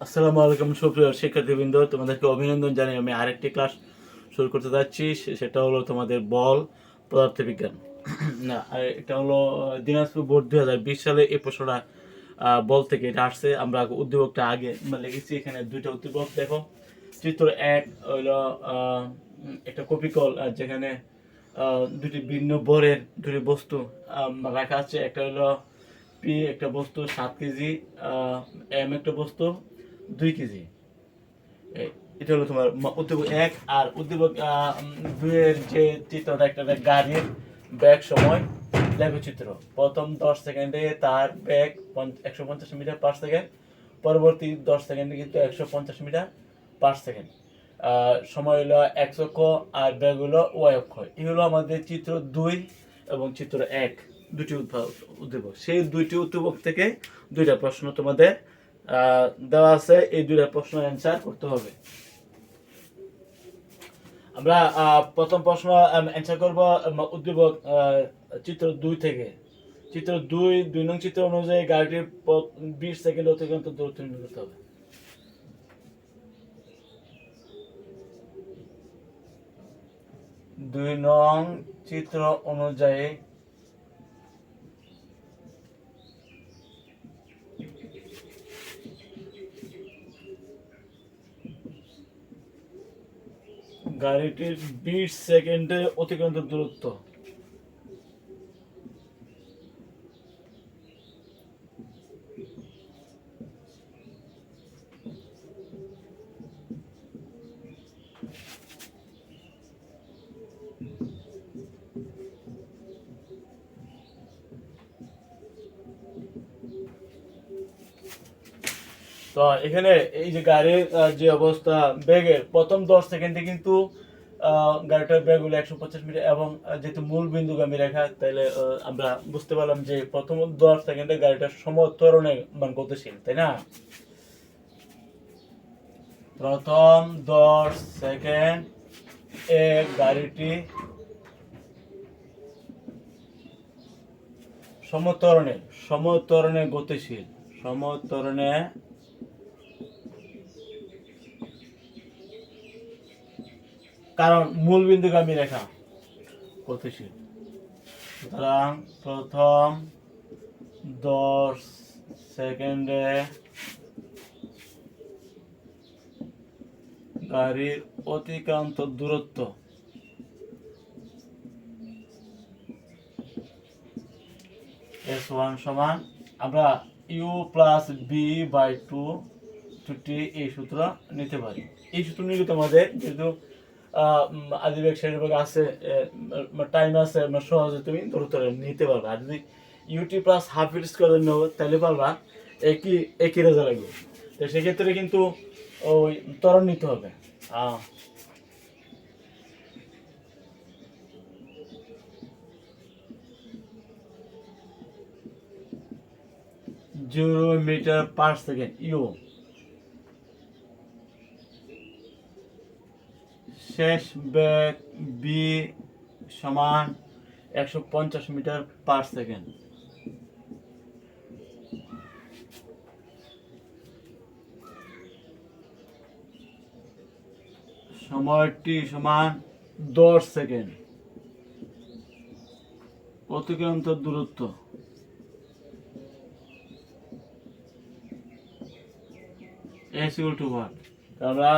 আসসালামু আলাইকুম সুপ্রিয় শিক্ষার্থীবৃন্দ তোমাদেরকে অভিনন্দন জানাই আমি আরেকটি ক্লাস শুরু করতে যাচ্ছি। সেটা হলো তোমাদের বল পদার্থবিজ্ঞান। না এটা হলো দিনাজপুর বোর্ড দুই হাজার বিশ সালে এই প্রশ্নটা বল থেকে এটা আসছে। আমরা উদ্দীপকটা আগে আমরা লিখেছি এখানে দুইটা উদ্দীপক দেখো। চিত্র এক উম, একটা কপিকল যেখানে দুটি ভিন্ন বরের দুটি বস্তু রাখা আছে। একটা হলো পি একটা বস্তু সাত কেজি এম একটা বস্তু। দুই কেজি। এটা হলো তোমার উদ্দীপক এক আর উম, দুইয়ের যে চিত্রটা একটা গাড়ির ব্যাগ সময় লেখো চিত্র। প্রথম দশ সেকেন্ডে তার ব্যাগ একশো পঞ্চাশ মিটার পার সেকেন্ড পরবর্তী দশ সেকেন্ডে কিন্তু একশো পঞ্চাশ মিটার পার সেকেন্ড সময় হলো একশো অক্ষ আর ব্যাগ হলো ওয়াই অক্ষ। এই হলো আমাদের চিত্র দুই এবং চিত্র এক। দুটি উদ্ভা- উদ্দীপক। সেই দুইটি উদ্দীপক থেকে দুইটা প্রশ্ন তোমাদের দেওয়া আছে, এই দুইটা প্রশ্ন অ্যান্সার করতে হবে। আমরা প্রথম প্রশ্ন অ্যান্সার করব উদ্দীপক চিত্র দুই থেকে। চিত্র দুই দুই নং চিত্র অনুযায়ী গাড়িটির বিশ সেকেন্ড অতিক্রান্ত দূরত্ব নির্ণয় করতে হবে। দুই নং চিত্র অনুযায়ী গাড়িটির বিশ সেকেন্ডে অতিক্রান্ত দূরত্ব। তো এখানে এই যে গাড়ির যে অবস্থা, ব্যাগের প্রথম দশ সেকেন্ডে কিন্তু গাড়িটার ব্যাগ হলো একশো পঞ্চাশ মিটার এবং যেহেতু মূল বিন্দুগামী রেখা তাহলে আমরা বুঝতে পারলাম যে প্রথম দশ সেকেন্ডে গাড়িটার সমতরণে মান গতিশীল, তাই না? প্রথম দশ সেকেন্ড এ গাড়িটি সমতরণে সমতরণে গতিশীল, সমতরণে কারণ মূল বিন্দুগামী রেখা গতিশীল। সুতরাং প্রথম দশ সেকেন্ডে গাড়ির অতিক্রান্ত দূরত্ব এস ওয়ান সমান আমরা U plus V by two ছুটি এই সূত্র নিতে পারি। এই সূত্র নিলে তোমাদের যেহেতু আদিবেগ শ্রেণীবেগ আছে টাইম আছে সহজে তুমি দূরত্ব নিতে পারবে। আর যদি U T plus half at square নেও, তাহলে পারবা একই একই রেজাল্ট লাগবে তো সেক্ষেত্রে কিন্তু ওই ত্বরণ নিতে হবে। আহ। Zero metre per second, U. শেষ বেগ বি সমান একশো পঞ্চাশ মিটার পার সেকেন্ড। সময়টি সমান দশ সেকেন্ড। অতিক্রান্ত দূরত্ব। এস ইকুয়াল টু ওয়ান আমরা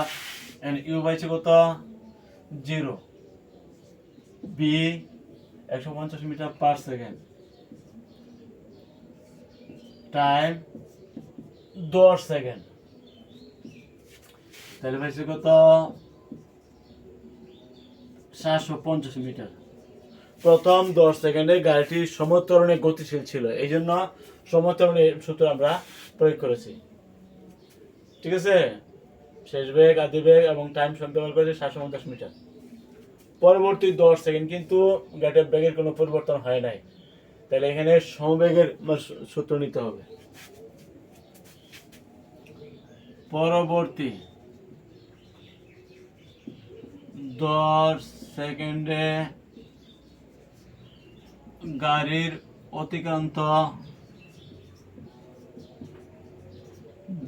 ইউ পাইছি কত? জিরো। বি একশো পঞ্চাশ মিটার পার সেকেন্ড টাইম দশ সেকেন্ড তাহলে পাইছি কত? সাতশো পঞ্চাশ মিটার। প্রথম দশ সেকেন্ডে গাড়িটি সমতরণে গতিশীল ছিল। এই জন্য সমতরণের সূত্র আমরা প্রয়োগ করেছি। ঠিক আছে? শেষ বেগ, আদি বেগ এবং টাইম সব ব্যবহার করেছে সাতশো পঞ্চাশ মিটার। পরবর্তী দশ সেকেন্ড কিন্তু গ্যাটের ব্যাগের কোনো পরিবর্তন হয় নাই। তাহলে এখানে সমবেগের সূত্র নিতে হবে। পরবর্তী দশ সেকেন্ডে গাড়ির অতিক্রান্ত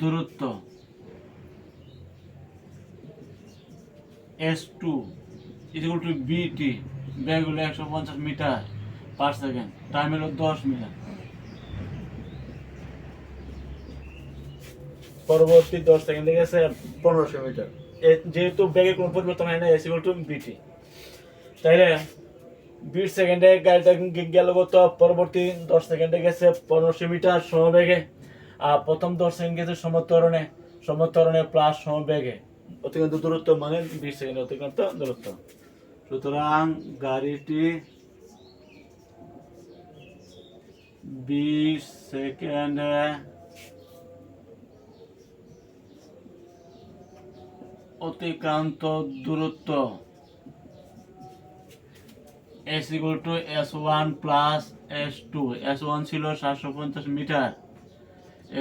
দূরত্ব S two equal to V T bag হলো একশো পঞ্চাশ মিটার পার সেকেন্ড টাইম হলো দশ মিনিট পরবর্তী দশ সেকেন্ডে গেছে পনেরোশো মিটার যেহেতু ব্যাগে কোনো পরিবর্তন হয় না ইকুয়াল টু বিটি তাইলে বিশ সেকেন্ডে গাড়িটা গেল কত? পরবর্তী দশ সেকেন্ডে গেছে পনেরোশো মিটার সমবেগে। আর প্রথম দশ সেকেন্ড গেছে সমতরণে। সমতরণে প্লাস সমবেগে। অতিক্রান্ত দূরত্ব মানে বিশ সেকেন্ড অতিক্রান্ত দূরত্ব। সুতরাং গাড়িটি বিশ সেকেন্ডে অতিক্রান্ত দূরত্ব S equal to S one plus S two S one ছিল সাতশো পঞ্চাশ মিটার।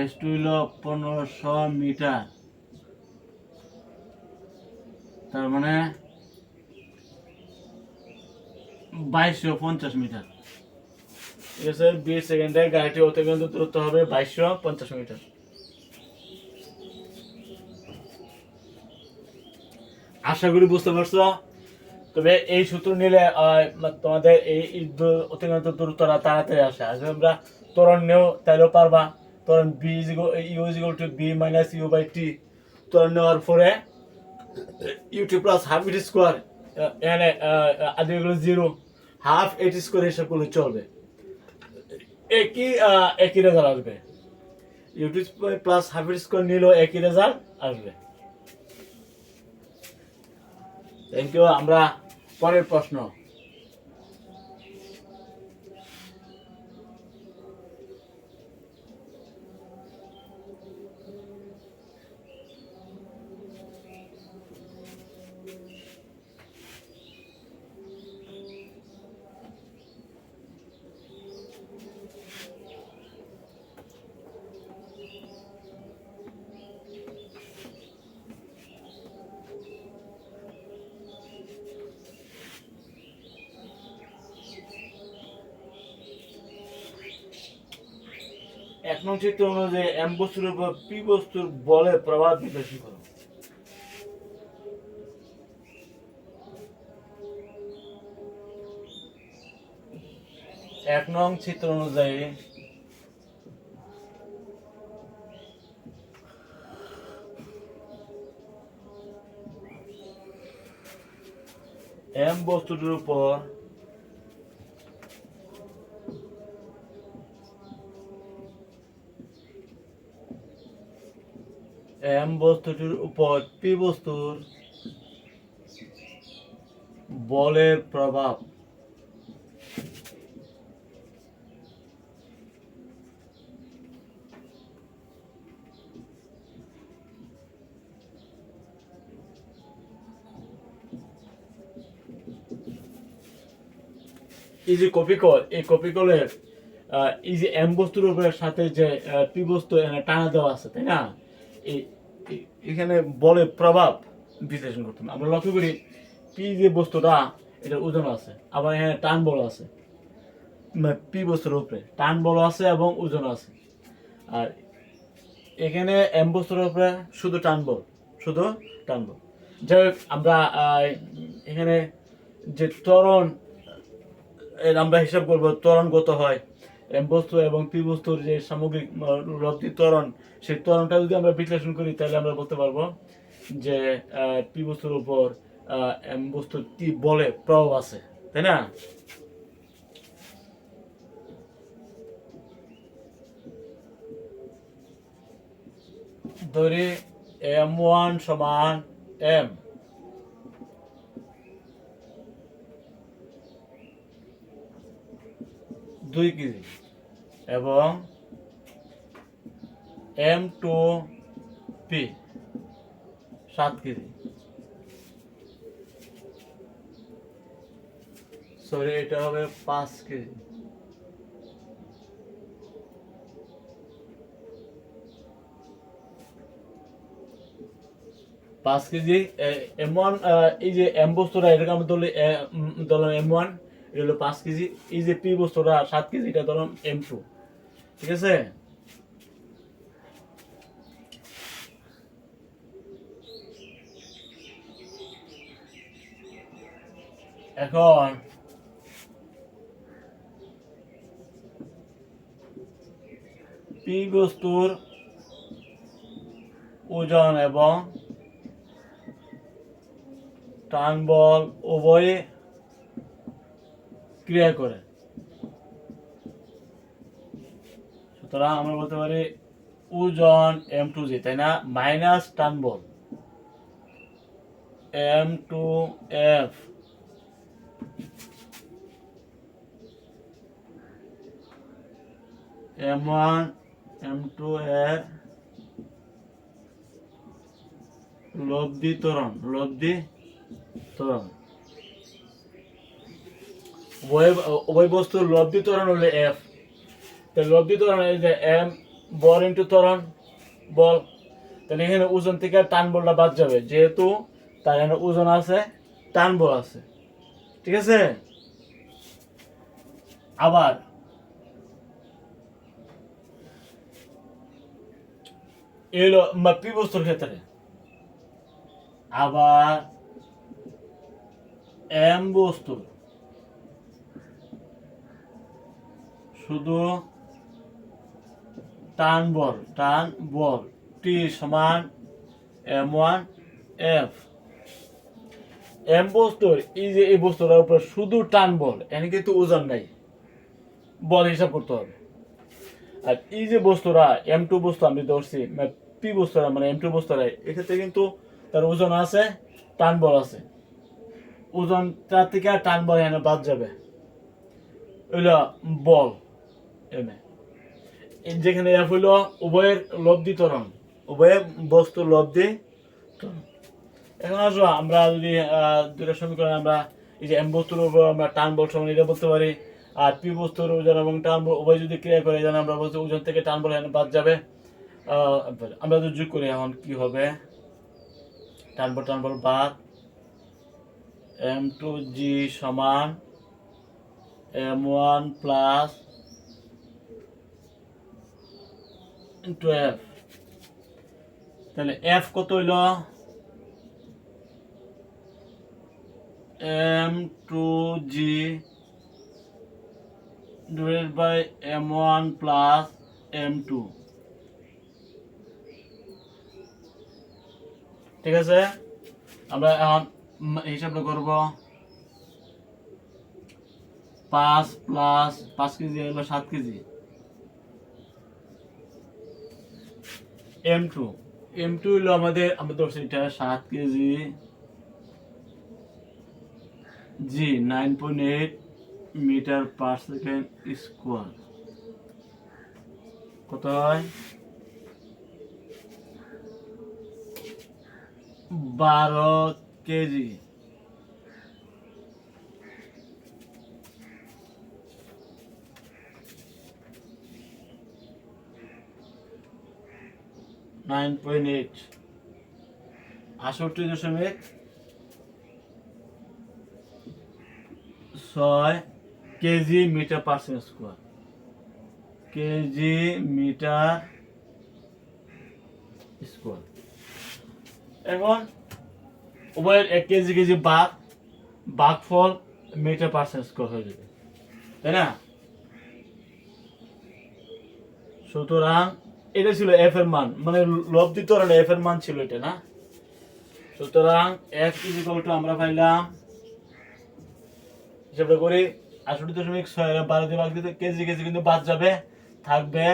এস টু হলো পনেরোশো মিটার। তার মানে বাইশশো পঞ্চাশ মিটার। ঠিক আছে, বিশ সেকেন্ডে গাড়িটি অতিক্রান্ত দূরত্ব হবে বাইশশো পঞ্চাশ মিটার। আশা করি বুঝতে পারছ। তবে এই সূত্র নিলে তোমাদের এই অতিক্রান্ত দূরত্বটা তাড়াতাড়ি আসে। আর আমরা ত্বরণ নেও তাহলেও পারবা। ত্বরণ V U equal to V minus U by T ত্বরণ নেওয়ার পরে U plus half at square এখানে আদি এগুলো জিরো হাফ এইট স্কোয়ার হিসাব করলে চলবে। একই একই রেজাল্ট আসবে। U T plus half at square নিলেও একই রেজাল্ট আসবে। থ্যাংক ইউ আমরা পরের প্রশ্ন। এক নং চিত্র অনুযায়ী এম বস্তুর উপর পি বস্তুর বলের প্রভাব বিশ্লেষণ করো। এক নং চিত্র অনুযায়ী এম বস্তুটির উপর এম বস্তুটির উপর পি বস্তুর বলের প্রভাব। এই যে কপিকল এই কপিকলের এই যে এম বস্তুর উপরের সাথে যে পি বস্তু টানা দেওয়া আছে, তাই না? এই এখানে বলে প্রভাব বিশ্লেষণ করতে হবে। আমরা লক্ষ্য করি, পি যে বস্তুটা, এটা ওজন আছে, আবার এখানে টান বল আছে। মানে পি বস্তুর উপরে, টান বল আছে এবং ওজন আছে। আর এখানে এম বস্তুর উপরে শুধু টান বল, শুধু টান বল। যাই আমরা এখানে যে ত্বরণ আমরা হিসাব করব, ত্বরণ কত হয়? বস্তু এবং পি বস্তুর যে সামগ্রিক লব্ধি ত্বরণ, সেই ত্বরণটা যদি আমরা বিশ্লেষণ করি, তাহলে আমরা বলতে পারব যে পি বস্তুর উপর এম বস্তুর কি বলে প্রভাব আছে, তাই না? ধরি এম ওয়ান সমান এম। দুই কেজি। এবং এম টু পি সাত কেজি। সরি এটা হবে পাঁচ কেজি। পাঁচ কেজি এম ওয়ান এই যে এম বস্তুটা, এটাকে আমরা ধরলে ধরলাম এম ওয়ান এটা হলো পাঁচ কেজি। এই যে পি বস্তুটা, সাত কেজি, এটা ধরলাম এম টু ঠিক আছে? এখন পি বস্তুর ওজন এবং টান বল উভয়ে ক্রিয়া করে। সুতরাং আমরা বলতে পারি ওজন এম টু জি তাই না? মাইনাস টান বল। M two F M one M two এর লব্ধি ত্বরণ, লব্ধি উভয় উভয় বস্তুর লব্ধি ত্বরণ হলে এফ তো লব্ধি ত্বরণ এই যে এম, বল ইন্টু ত্বরণ, বল। তাহলে এখানে ওজন থেকে টান বলটা বাদ যাবে। যেহেতু তার এখানে ওজন আছে, টান বল আছে। ঠিক আছে? আবার। এলো পি বস্তুর ক্ষেত্রে। আবার এম বস্তুর। শুধু টান বল টান বল। টি সমান এম ওয়ান এফ এম বস্তুর, এই যে এই বস্তুটার উপর শুধু টান বল এখানে কিন্তু ওজন নাই। বল হিসাব করতে হবে। আর এই যে বস্তুরা এম টু বস্তু আমি ধরছি পি বস্তুরা মানে এম টু বস্তুরা এক্ষেত্রে কিন্তু তার ওজন আছে, টান বল আছে। ওজন তার থেকে আর টান বল এখানে বাদ যাবে। ওইলো বল এমে যেখানে এফ হইল উভয়ের লব্ধি ত্বরণ। উভয়ের বস্তু লব্ধি এখন আসো, আমরা যদি দুইটা সমীকরণ আমরা এই যে এম বস্তুর উপর আমরা টান বল সমান এটা বলতে পারি, আর পি বস্তুর ওজন এবং টান বল উভয় যদি ক্রিয়া করে, যেন আমরা বলছি ওজন থেকে টান বল বাদ যাবে। আমরা যদি যোগ করি, এখন কি হবে? টান বল টান বল বাদ। এম টু জি সমান M one plus into F তাহলে এফ কত হইল? M two G divided by M one plus M two ঠিক আছে? আমরা এখন হিসাবটা করব। পাঁচ প্লাস পাঁচ কেজি হলো সাত KG. M two M two হলো আমাদের, আমরা ধরছি এটা সাত KG. G nine point eight metre per second square কত হয়? বারো কেজি। নাইন পয়েন্ট এইট আষট্টি দশমিক ছয় KG metre percent square. KG metre square. এখন উভয়ের এক কেজি কেজি বাঘ বাঘ ফল মিটার পার্সেন্ট স্কোয়ার হয়ে যাবে। তাই না? সুতরাং এটা ছিল এফ এর মান। মানে লব্ধি ত্বরণে এফ এর মান ছিল এটা, না? সুতরাং এফ ইজিকল টু আমরা পাইলাম, হিসাবটা করি আষট্টি দশমিক ছয় বারো দিয়ে ভাগ দিতে কেজি কেজি কিন্তু বাদ যাবে, থাকবে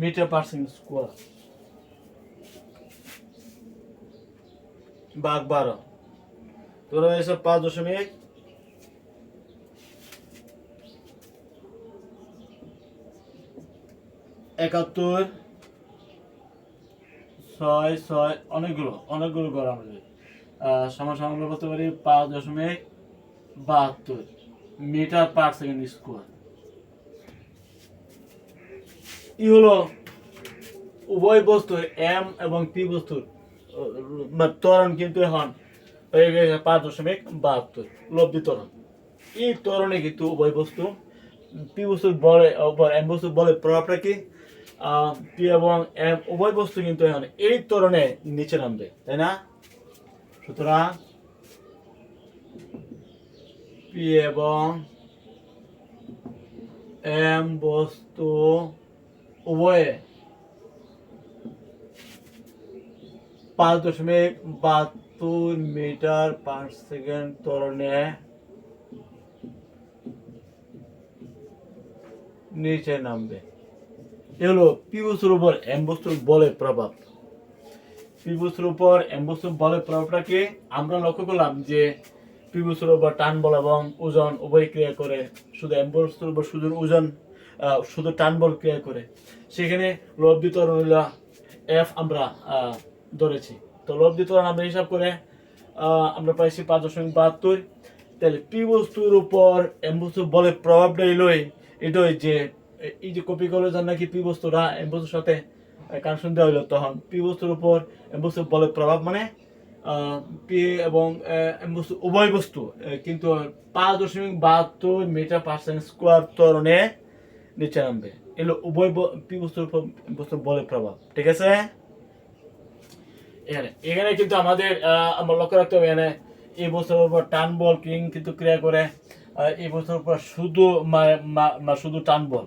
মিটার পার্সেন্ট স্কোয়ার। ভাগ বারো। তোরা এসব পাঁচ দশমিক একাত্তর ছয় ছয় অনেকগুলো অনেকগুলো আহ, সমান সমান আমরা বলতে পারি পাঁচ দশমিক বাহাত্তর মিটার পার সেকেন্ড স্কোয়ার। ই হলো উভয় বস্তুর এম এবং পি বস্তুর ত্বরণ কিন্তু এখন পাঁচ দশমিক বাহাত্তর লব্ধি ত্বরণ। এই ত্বরণে কিন্তু উভয় বস্তু পি বস্তুর বলে এম বস্তুর বলে প্রভাবটা কি? এবং উভয় বস্তু কিন্তু এখন এই ত্বরণে নিচে নামবে, তাই না? সুতরাং পি এবং এম বস্তু উভয়ে পাঁচ দশমিক বাহাত্তর মিটার পার সেকেন্ড ত্বরণে নিচে নামবে। এ হলো পি উপর বস্তুর বলের প্রভাব। পি বস্তুর উপর বস্তুর বলের প্রভাবটাকে আমরা লক্ষ্য করলাম যে পি বস্তুর উপর টান বল এবং ওজন উভয় ক্রিয়া করে, শুধু বস্তুর উপর শুধু ওজন শুধু টান বল ক্রিয়া করে। সেখানে লব্ধি হইল এফ আমরা ধরেছি। তো লব্ধি ত্বরণ আমরা হিসাব করে আমরা পাইছি পাঁচ দশমিক বাহাত্তর। তাহলে পি বস্তুর উপর এম বলের প্রভাবটা এলোই এটাই যে এই যে কপি করলে যান নাকি পি বস্তুরা এম বস্তুর সাথে কানেকশন দেওয়া হইল, তখন পি বস্তুর উপর এম বস্তুর বলের প্রভাব মানে পি এবং এম বস্তু উভয় বস্তু কিন্তু পাঁচ দশমিক বাহাত্তর মিটার পার্সেন্ট স্কোয়ার ত্বরণে নিচে নামবে। এগুলো উভয় পি বস্তুর উপর বস্তুর বলের প্রভাব, ঠিক আছে? এখানে এখানে কিন্তু আমাদের আমরা লক্ষ্য রাখতে হবে, এখানে এই বস্তুর উপর টান বল কিং কিন্তু ক্রিয়া করে এই বস্তুর উপর শুধু শুধু টান বল।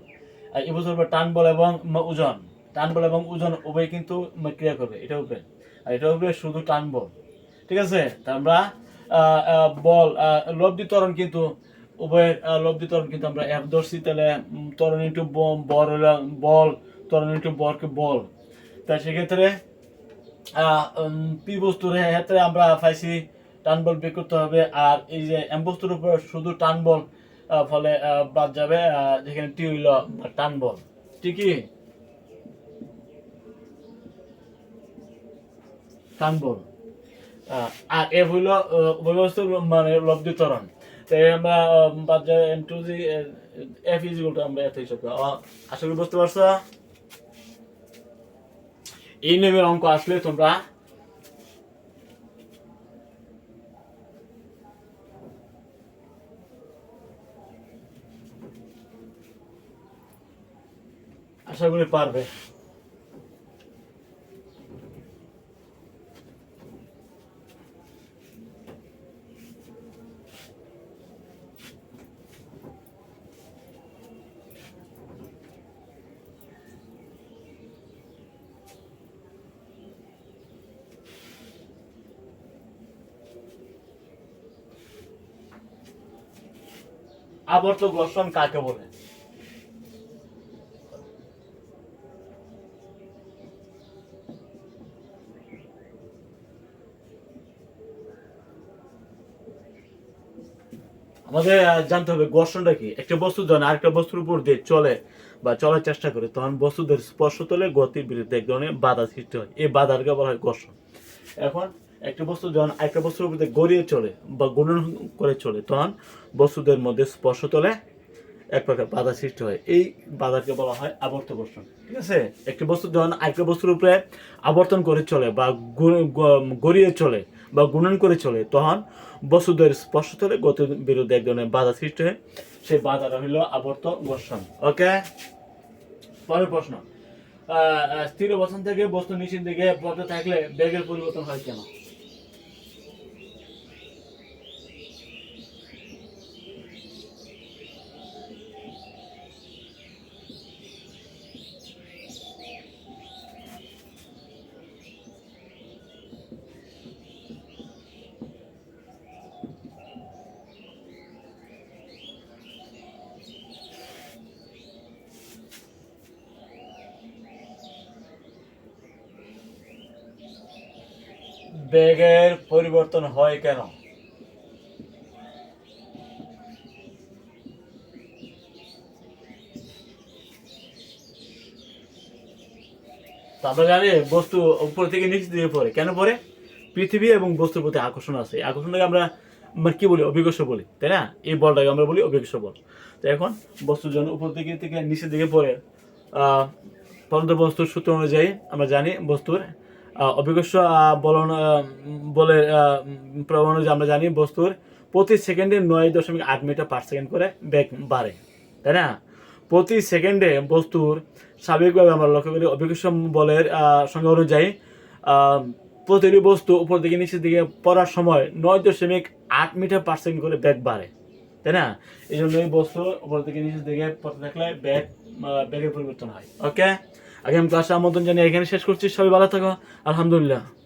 উপর টান বল এবং ওজন টান বল এবং ওজন উভয় কিন্তু ক্রিয়া করবে এটার উপরে। আর এটার উপরে শুধু টান বল। ঠিক আছে? আমরা বল লব্ধি ত্বরণ কিন্তু উভয়ের লব্ধি ত্বরণ কিন্তু আমরা এফ ধরছি, তাহলে ত্বরণ ইন্টু বল বল, ত্বরণ ইন্টু বরকে বল। তাই সেক্ষেত্রে পি বস্তুর ক্ষেত্রে আমরা পাইছি টান বল বের করতে হবে, আর এই যে এম বস্তুর উপর শুধু টান বল ফলে বাদ যাবে যেখানে টি হইল টান বল ঠিকই। টান বল আহ, আর এফ হইল বস্তুর মানে লব্ধি ত্বরণ। তাই আমরা বাদ যাবে M two G F is আমরা এত হিসাব আশা করি বুঝতে পারছ? এই নেমের অঙ্ক আসলে তোমরা আশা পারবে। আবর্ত ঘর্ষণ কাকে বলে? আমাদের জানতে হবে, ঘর্ষণটা কি? একটা বস্তু যখন আরেকটা বস্তুর উপর দিয়ে চলে বা চলার চেষ্টা করে, তখন বস্তুদের স্পর্শ তলে গতির বিরুদ্ধে এক ধরনের বাধা সৃষ্টি হয়। এই বাধাকে বলা হয় ঘর্ষণ। এখন একটা বস্তু যখন আরেকটা বস্তুর উপর দিয়ে গড়িয়ে চলে বা গুণন করে চলে, তখন বস্তুদের মধ্যে স্পর্শ তলে এক প্রকার বাধা সৃষ্টি হয়। এই বাধাকে বলা হয় আবর্ত ঘর্ষণ। ঠিক আছে? একটি বস্তু যখন আরেকটা বস্তুর উপরে আবর্তন করে চলে বা গড়িয়ে চলে বা গুণন করে চলে, তখন বসুদের স্পর্শতলে গত বিরুদ্ধে এক ধরনের বাধা সৃষ্টি হয়। সেই বাধাটা হইল আবর্ত ঘর্ষণ ওকে পরের প্রশ্ন স্থির বসন থেকে বস্তু নিচের দিকে পড়তে থাকলে বেগের পরিবর্তন হয় কেন? বেগের পরিবর্তন হয় কেন? আমরা জানি বস্তু উপর থেকে নিচে দিকে পড়ে। কেন পড়ে? পৃথিবী এবং বস্তুর প্রতি আকর্ষণ আছে। আকর্ষণটাকে আমরা মানে কি বলি? অভিকর্ষ বলি, তাই না? এই বলটাকে আমরা বলি অভিজ্ঞ বল। তো এখন বস্তু যখন উপর দিকে থেকে নিচের দিকে পড়ে। আহ, পরন্ত বস্তুর সূত্র অনুযায়ী আমরা জানি বস্তুর অভিকর্ষ বলন বলে প্রভাব অনুযায়ী আমরা জানি, বস্তুর প্রতি সেকেন্ডে নয় দশমিক আট মিটার পার সেকেন্ড করে বেগ বাড়ে, তাই না? প্রতি সেকেন্ডে বস্তুর স্বাভাবিকভাবে আমরা লক্ষ্য করি অভিকর্ষ বলের সংখ্যা অনুযায়ী প্রতিটি বস্তু উপর দিকে, নিচের দিকে পড়ার সময় নয় দশমিক আট মিটার পার সেকেন্ড করে বেগ বাড়ে, তাই না? এই জন্য বস্তু উপর দিকে, নিচের দিকে পড়তে থাকলে ব্যাগ ব্যাগের পরিবর্তন হয় ওকে আগামী ক্লাসে আমন্ত্রণ জানিয়ে এখানে শেষ করছি। সবাই ভালো থাকো। আলহামদুলিল্লাহ।